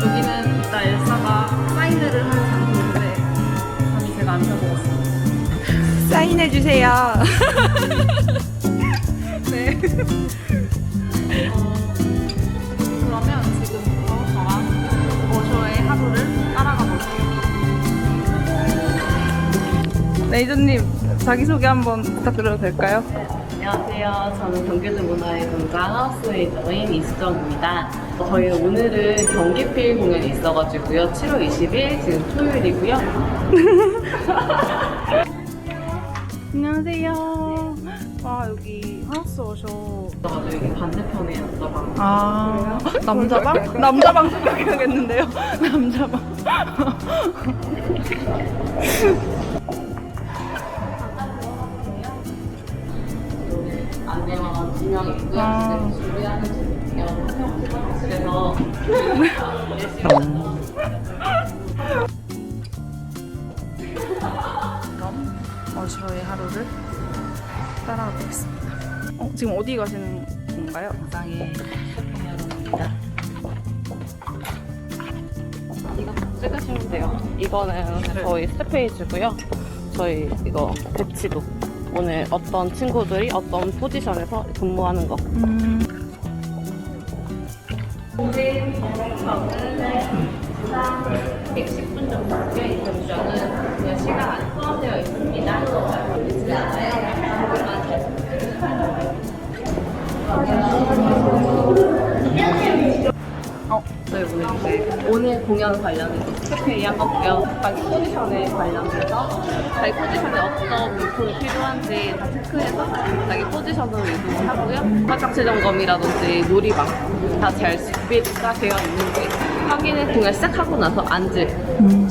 여기는 이따 엘사가 사인회를 할 장소인데 감히 제가 안 사먹었어요. 사인해 주세요. 네. 어, 레이저님, 자기소개 한번 부탁드려도 될까요? 안녕하세요. 저는 경기도 문화의 공장 하우스웨이저인 이수정입니다. 저희 오늘은 경기필 공연이 있어가지고요. 7월 20일 지금 토요일이고요. 안녕하세요. 와, 여기 하우스 오셔. 있어가지고 여기 반대편에 앉아봐. 아, 남자방? 남자방 생각해야겠는데요? 남자방. 있고요. 아. 준비하는. 한명 그럼 어셔의 하루를 따라가 보겠습니다. 어, 지금 어디 가시는 건가요? 영상에 소통하러입니다. 이거 찍으시면 돼요. 이거는 저희 스페이지고요. 저희 이거 배치도 오늘 어떤 친구들이 어떤 포지션에서 근무하는 거. 음, 오늘 저는 110분 정도고요. 이 점수는 그 시간 안 포함되어 공연 관련해서 스태프회의 한 거고요. 자기 포지션에 관련해서 자기 포지션에 어떤 물품이 필요한지 다 체크해서 자기 포지션으로 이동을 하고요. 화장실 점검이라든지 놀이방 다잘 준비가 되어 있는지 확인을 공연 시작하고 나서 앉을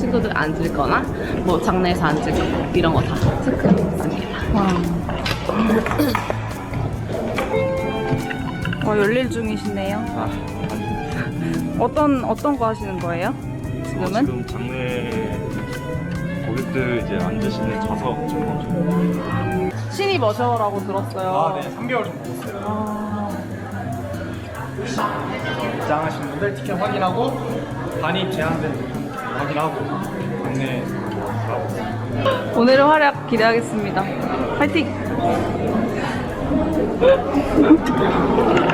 친구들 앉을 거나 뭐 장내에서 앉을 거 이런 거 다 체크했습니다. 와. 와, 열일 중이시네요. 아, 어떤, 어떤 거 하시는 거예요? 지금은? 지금 장내 고객들 이제 앉으시는 좌석 점검 중. 신입 어셔라고 들었어요. 아, 네, 3개월 정도 됐어요. 아, 입장하시는 분들 티켓 확인하고 반입 제한된 확인하고 하고 있습니다. 오늘의 활약 기대하겠습니다. 파이팅!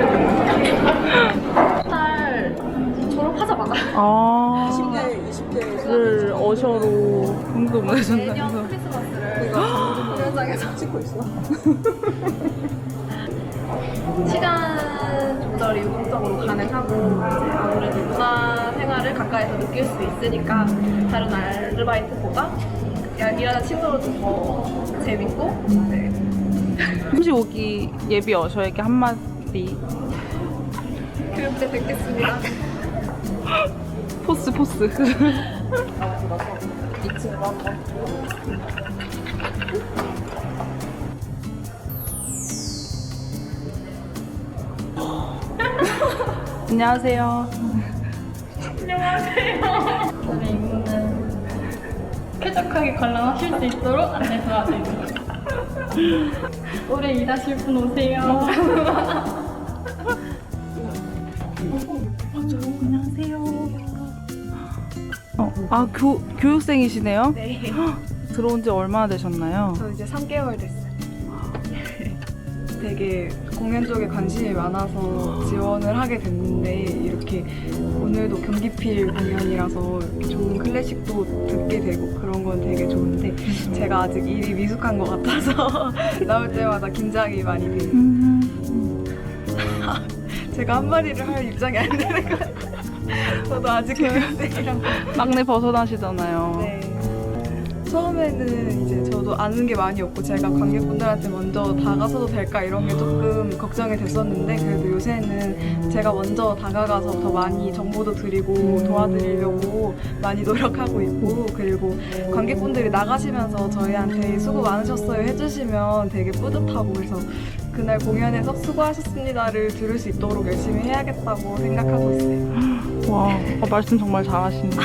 아, 20대, 20대를 어셔로 내년 해준다면서. 크리스마스를 공연장에서 찍고 있어. 시간 조절이 유동적으로 가능하고 이제 아무래도 문화 생활을 가까이서 느낄 수 있으니까 다른 아르바이트보다 야- 일하는 친구로도 더 재밌고 네. 35기 예비 어셔에게 한마디. 교육제 뵙겠습니다. 포스, 포스. 안녕하세요. 오늘 임무는 쾌적하게 관람하실 수 있도록 안내 도와드립니다. 올해 일하실 분 오세요. 안녕하세요. 어, 아, 교, 교육생이시네요? 네. 들어온 지 얼마나 되셨나요? 저 이제 3개월 됐어요. 되게 공연 쪽에 관심이 많아서 지원을 하게 됐는데 이렇게 오늘도 경기필 공연이라서 이렇게 좋은 클래식도 듣게 되고 그런 건 되게 좋은데 제가 아직 일이 미숙한 것 같아서 나올 때마다 긴장이 많이 돼요. 음, 제가 한 마디를 할 입장이 안 되는 것 같아요. 저도 아직 교육생이라서 막내 벗어나시잖아요. 네. 처음에는 이제 저도 아는 게 많이 없고 제가 관객분들한테 먼저 다가서도 될까 이런 게 조금 걱정이 됐었는데 그래도 요새는 제가 먼저 다가가서 더 많이 정보도 드리고 도와드리려고 많이 노력하고 있고 그리고 관객분들이 나가시면서 저희한테 수고 많으셨어요 해주시면 되게 뿌듯하고 그래서 그날 공연에서 수고하셨습니다를 들을 수 있도록 열심히 해야겠다고 생각하고 있어요. 와, 어, 말씀 정말 잘하시네.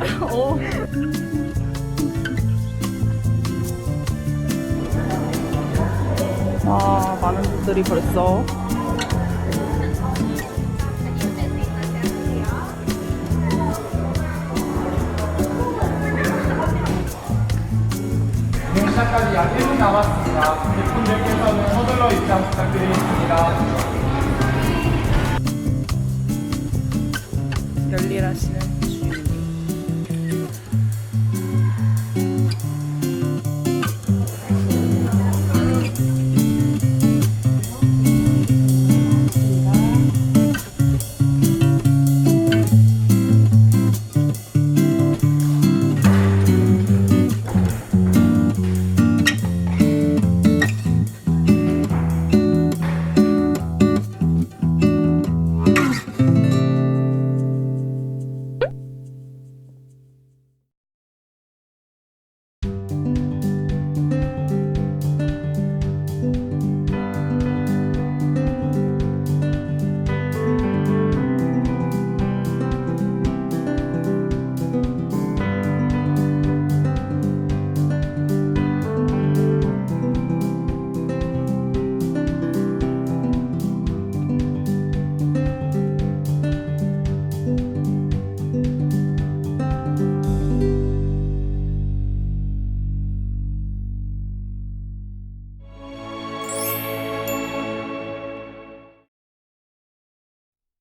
어. 와, 많은 분들이 벌써 Miras'ın